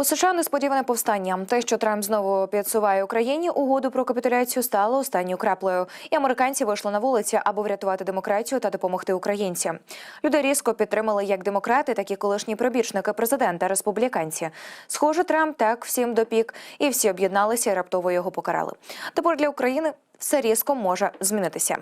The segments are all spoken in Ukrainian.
У США несподіване повстання. Те, що Трамп знову підсуває Україні угоду про капітуляцію, стало останньою краплею. І американці вийшли на вулиці, аби врятувати демократію та допомогти українцям. Люди різко підтримали як демократи, так і колишні прибічники президента республіканці. Схоже, Трамп так всім допік, і всі об'єдналися і раптово його покарали. Тепер для України все різко може змінитися.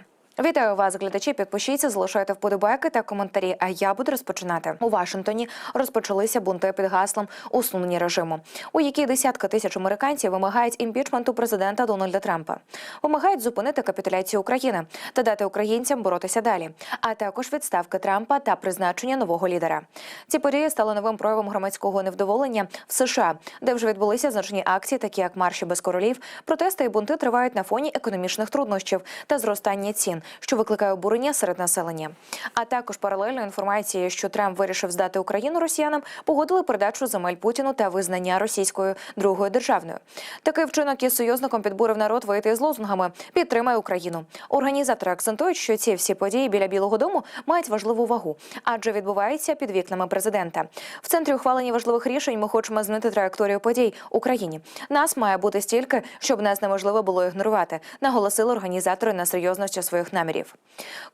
Вітаю вас, глядачі. Підпишіться, залишайте вподобайки та коментарі. А я буду розпочинати у Вашингтоні. Розпочалися бунти під гаслом усунення режиму, у якій десятки тисяч американців вимагають імпічменту президента Дональда Трампа, вимагають зупинити капітуляцію України та дати українцям боротися далі, а також відставки Трампа та призначення нового лідера. Ці події стали новим проявом громадського невдоволення в США, де вже відбулися значні акції, такі як марші без королів. Протести і бунти тривають на фоні економічних труднощів та зростання цін що викликає обурення серед населення. А також паралельно інформації, що Трамп вирішив здати Україну росіянам, погодили передачу земель Путіну та визнання російською другою державною. Такий вчинок із союзником підбурив народ вийти з лозунгами Підтримай Україну. Організатори акцентують, що ці всі події біля Білого Дому мають важливу вагу, адже відбуваються під вікнами президента. В центрі ухвалення важливих рішень ми хочемо змінити траєкторію подій Україні. Нас має бути стільки, щоб нас неможливо було ігнорувати, наголосили організатори на серйозності своїх намірів.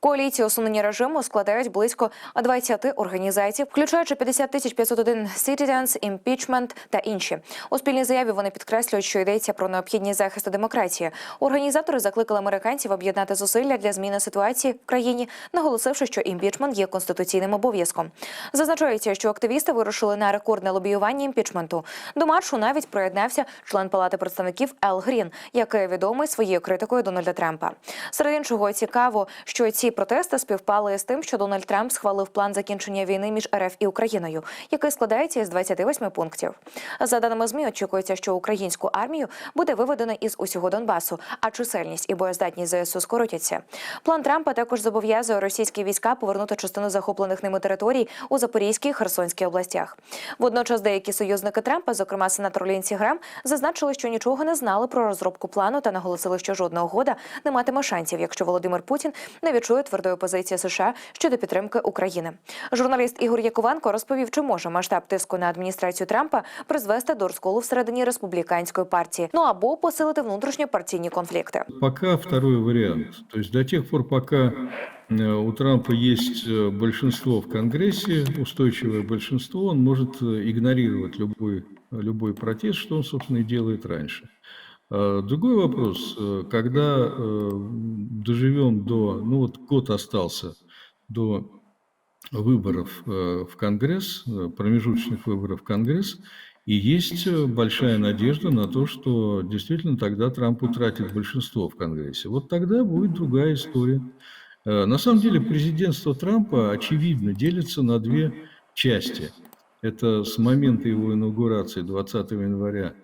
Коаліцію усунення режиму складають близько 20 організацій, включаючи 50 тисяч 501 Citizens, Impeachment та інші. У спільній заяві вони підкреслюють, що йдеться про необхідність захисту демократії. Організатори закликали американців об'єднати зусилля для зміни ситуації в країні, наголосивши, що імпічмент є конституційним обов'язком. Зазначається, що активісти вирушили на рекордне лобіювання імпічменту. До маршу навіть приєднався член палати представників Ел Грін, який відомий своєю критикою Дональда Трампа. Серед іншого цікаво, що ці протести співпали з тим, що Дональд Трамп схвалив план закінчення війни між РФ і Україною, який складається із 28 пунктів. За даними змі, очікується, що українську армію буде виведено із усього Донбасу, а чисельність і боєздатність ЗСУ скоротяться. План Трампа також зобов'язує російські війська повернути частину захоплених ними територій у Запорізькій і Херсонській областях. Водночас деякі союзники Трампа, зокрема сенатор Лінсі Грем, зазначили, що нічого не знали про розробку плану та наголосили, що жодна угода не матиме шансів, якщо Володимир Путін не відчує твердої позиції США щодо підтримки України. Журналіст Ігор Яковенко розповів, чи може масштаб тиску на адміністрацію Трампа призвести до розколу всередині республіканської партії, ну або посилити внутрішньопартійні конфлікти. Пока второй вариант. То есть до тех пор, пока э, у Трампа есть э, большинство в Конгрессе, устойчивое большинство, он может э, игнорировать любой, любой протест, что он, собственно, и делает раньше. А Другой вопрос, э, когда э, доживем до, ну вот год остался до выборов э, в Конгресс, промежуточных выборов в Конгресс, и есть большая надежда на то, что действительно тогда Трамп утратит большинство в Конгрессе. Вот тогда будет другая история. На самом деле президентство Трампа, очевидно, делится на две части. Это с момента его инаугурации 20 января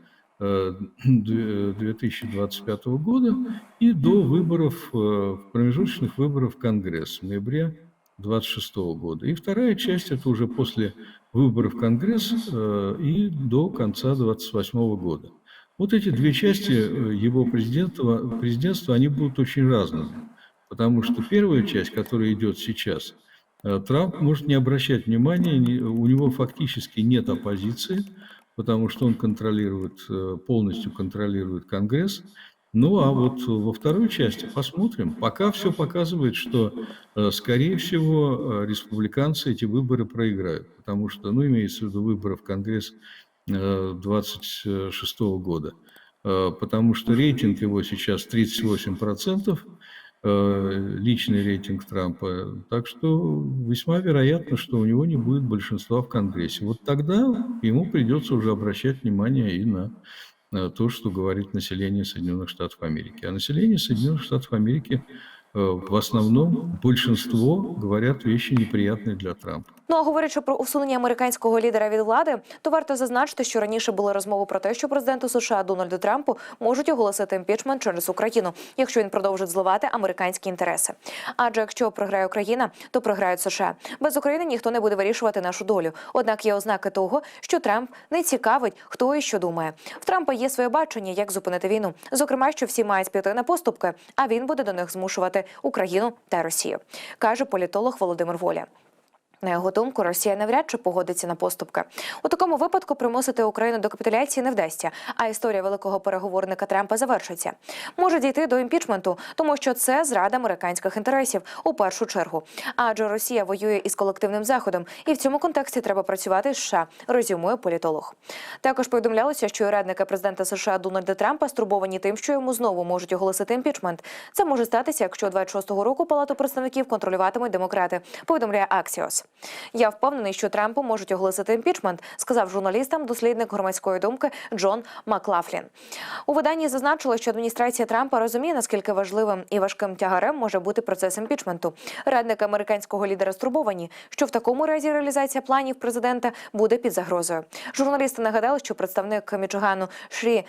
2025 года и до выборов, э, промежуточных выборов в Конгресс в ноябре 2026 года. И вторая часть – это уже после выборов в Конгресс э, и до конца 2028 года. Вот эти две части э, его президентства, президентства, они будут очень разными. Потому что первая часть, которая идет сейчас, э, Трамп может не обращать внимания, у него фактически нет оппозиции, потому что он контролирует, э, полностью контролирует Конгресс. Ну а вот во второй части посмотрим. Пока все показывает, что, э, скорее всего, э, республиканцы эти выборы проиграют, потому что, ну, имеется в виду выборы в Конгресс 26 года, потому что рейтинг его сейчас 38%, э, личный рейтинг Трампа. Так что весьма вероятно, что у него не будет большинства в Конгрессе. Вот тогда ему придется уже обращать внимание и на э, то, что говорит население Соединенных Штатов Америки. А население Соединенных Штатов Америки э, в основном большинство говорят вещи неприятные для Трампа. Ну а говорячи про усунення американського лідера від влади, то варто зазначити, що раніше були розмови про те, що президенту США Дональду Трампу можуть оголосити імпічмент через Україну, якщо він продовжить зливати американські інтереси. Адже якщо програє Україна, то програють США. Без України ніхто не буде вирішувати нашу долю. Однак є ознаки того, що Трамп не цікавить, хто і що думає. В Трампа є своє бачення, як зупинити війну. Зокрема, що всі мають піти на поступки, а він буде до них змушувати Україну та Росію, каже політолог Володимир Воля. На його думку, Росія навряд чи погодиться на поступки. У такому випадку примусити Україну до капітуляції не вдасться, а історія великого переговорника Трампа завершиться. Може дійти до імпічменту, тому що це зрада американських інтересів у першу чергу. Адже Росія воює із колективним заходом, і в цьому контексті треба працювати з США, резюмує політолог. Також повідомлялося, що радники президента США Дональда Трампа стурбовані тим, що йому знову можуть оголосити імпічмент. Це може статися, якщо 26-го року палату представників контролюватимуть демократи. Повідомляє Axios. Я впевнений, що Трампу можуть оголосити імпічмент, сказав журналістам дослідник громадської думки Джон Маклафлін. У виданні зазначили, що адміністрація Трампа розуміє, наскільки важливим і важким тягарем може бути процес імпічменту. Радники американського лідера стурбовані, що в такому разі реалізація планів президента буде під загрозою. Журналісти нагадали, що представник Мічигану Шрі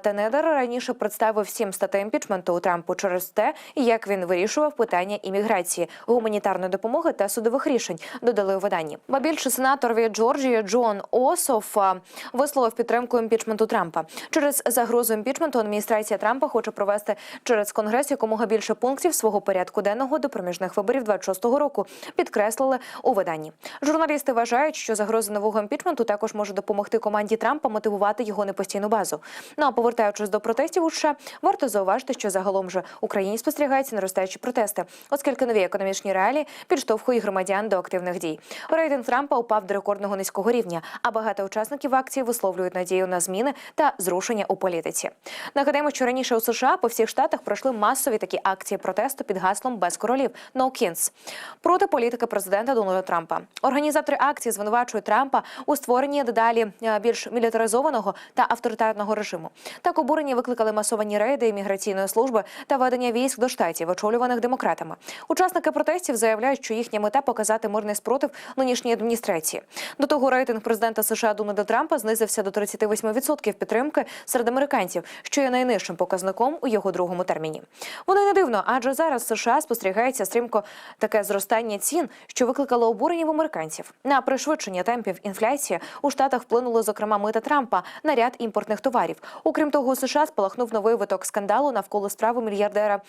Тенедер раніше представив сім статей імпічменту у Трампу через те, як він вирішував питання імміграції, гуманітарної допомоги та судових рішень. Додали у виданні. Ба більше сенатор від Джорджії Джон Ософ е, висловив підтримку імпічменту Трампа. Через загрозу імпічменту адміністрація Трампа хоче провести через конгрес якомога більше пунктів свого порядку денного до проміжних виборів 26-го року. Підкреслили у виданні. Журналісти вважають, що загроза нового імпічменту також може допомогти команді Трампа мотивувати його непостійну базу. Ну а повертаючись до протестів у США, варто зауважити, що загалом же Україні спостерігаються наростаючі протести, оскільки нові економічні реалії підштовхують громадян до активних дій. Рейтинг Трампа упав до рекордного низького рівня, а багато учасників акції висловлюють надію на зміни та зрушення у політиці. Нагадаємо, що раніше у США по всіх штатах пройшли масові такі акції протесту під гаслом без королів «No Kings» проти політики президента Дональда Трампа. Організатори акції звинувачують Трампа у створенні дедалі е, більш мілітаризованого та авторитарного режиму. Так обурення викликали масовані рейди імміграційної служби та ведення військ до штатів, очолюваних демократами. Учасники протестів заявляють, що їхня мета показати мирний спротив нинішньої адміністрації. До того рейтинг президента США Дональда Трампа знизився до 38% підтримки серед американців, що є найнижчим показником у його другому терміні. Воно не дивно, адже зараз США спостерігається стрімко таке зростання цін, що викликало обурення в американців. На пришвидшення темпів інфляції у штатах вплинули зокрема мита Трампа на ряд імпортних товарів. Окрім того, США спалахнув новий виток скандалу навколо справи мільярдера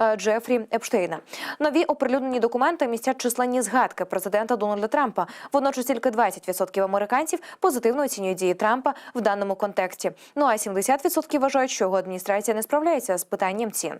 е, Джефрі Епштейна. Нові оприлюднені документи містять численні згадки президента Дональда Трампа. Водночас тільки 20% американців позитивно оцінюють дії Трампа в даному контексті. Ну а 70% вважають, що його адміністрація не справляється з питанням цін.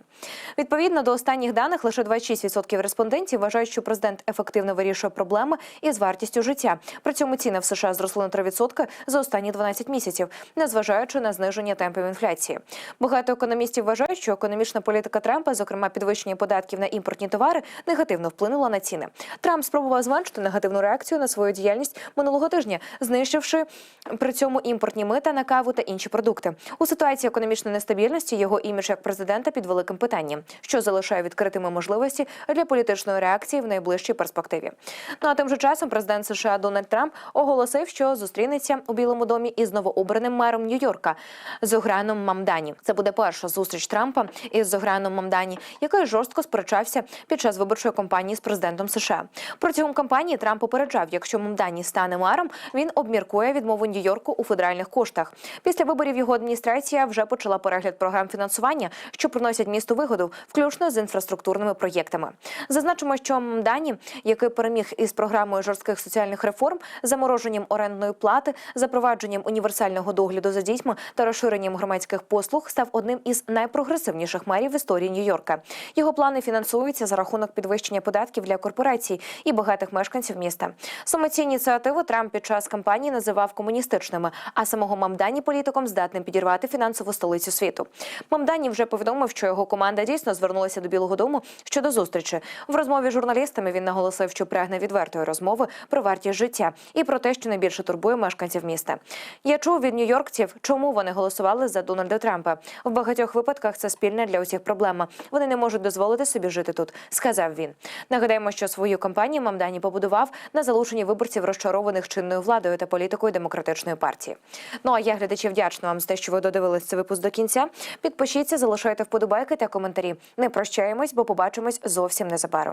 Відповідно до останніх даних, лише 26% респондентів вважають, що президент ефективно вирішує проблеми із вартістю життя. При цьому ціни в США зросли на 3% за останні 12 місяців, незважаючи на зниження темпів інфляції. Багато економістів вважають, що економічна політика Трампа, зокрема підвищення податків на імпортні товари, негативно вплинула на ціни. Трамп спробував зменшити негативну реакцію на свою діяльність минулого тижня, знищивши при цьому імпортні мита на каву та інші продукти. У ситуації економічної нестабільності його імідж як президента під великим питанням, що залишає відкритими можливості для політичної реакції в найближчій перспективі. Ну а тим же часом президент США Дональд Трамп оголосив, що зустрінеться у Білому домі із новообраним мером Нью-Йорка Зограном Мамдані. Це буде перша зустріч Трампа із Зограном Мамдані, який жорстко сперечався під час виборчої кампанії з президентом США. Протягом кампанії Трамп попереджав, якщо Мамдані стане мером, він обміркує відмову Нью-Йорку у федеральних коштах. Після виборів його адміністрація вже почала перегляд програм фінансування, що приносять місту вигоду, включно з інфраструктурними проєктами. Зазначимо, що Мамдані, який переміг із програмою жорстких соціальних реформ, замороженням орендної плати, запровадженням універсального догляду за дітьми та розширенням громадських послуг, став одним із найпрогресивніших мерів в історії Нью-Йорка. Його плани фінансуються за рахунок підвищення податків для корпорацій і багатих мешканців міста. Саме ці ініціативи Трамп під час кампанії називав комуністичними, а самого Мамдані політиком здатним підірвати фінансову столицю світу. Мамдані вже повідомив, що його команда дійсно звернулася до Білого Дому щодо зустрічі. В розмові з журналістами він наголосив, що прагне відвертої розмови про вартість життя і про те, що найбільше турбує мешканців міста. Я чув від нью-йоркців, чому вони голосували за Дональда Трампа. В багатьох випадках це спільна для усіх проблема. Вони не можуть дозволити собі жити тут, сказав він. Нагадаємо, що свою кампанію Мамдані побудував на залученні виборців, розчарованих чинною владою та політикою демократичної партії. Ну а я глядачі вдячна вам за те, що ви додивились цей випуск до кінця. Підпишіться, залишайте вподобайки та коментарі. Не прощаємось, бо побачимось зовсім незабаром.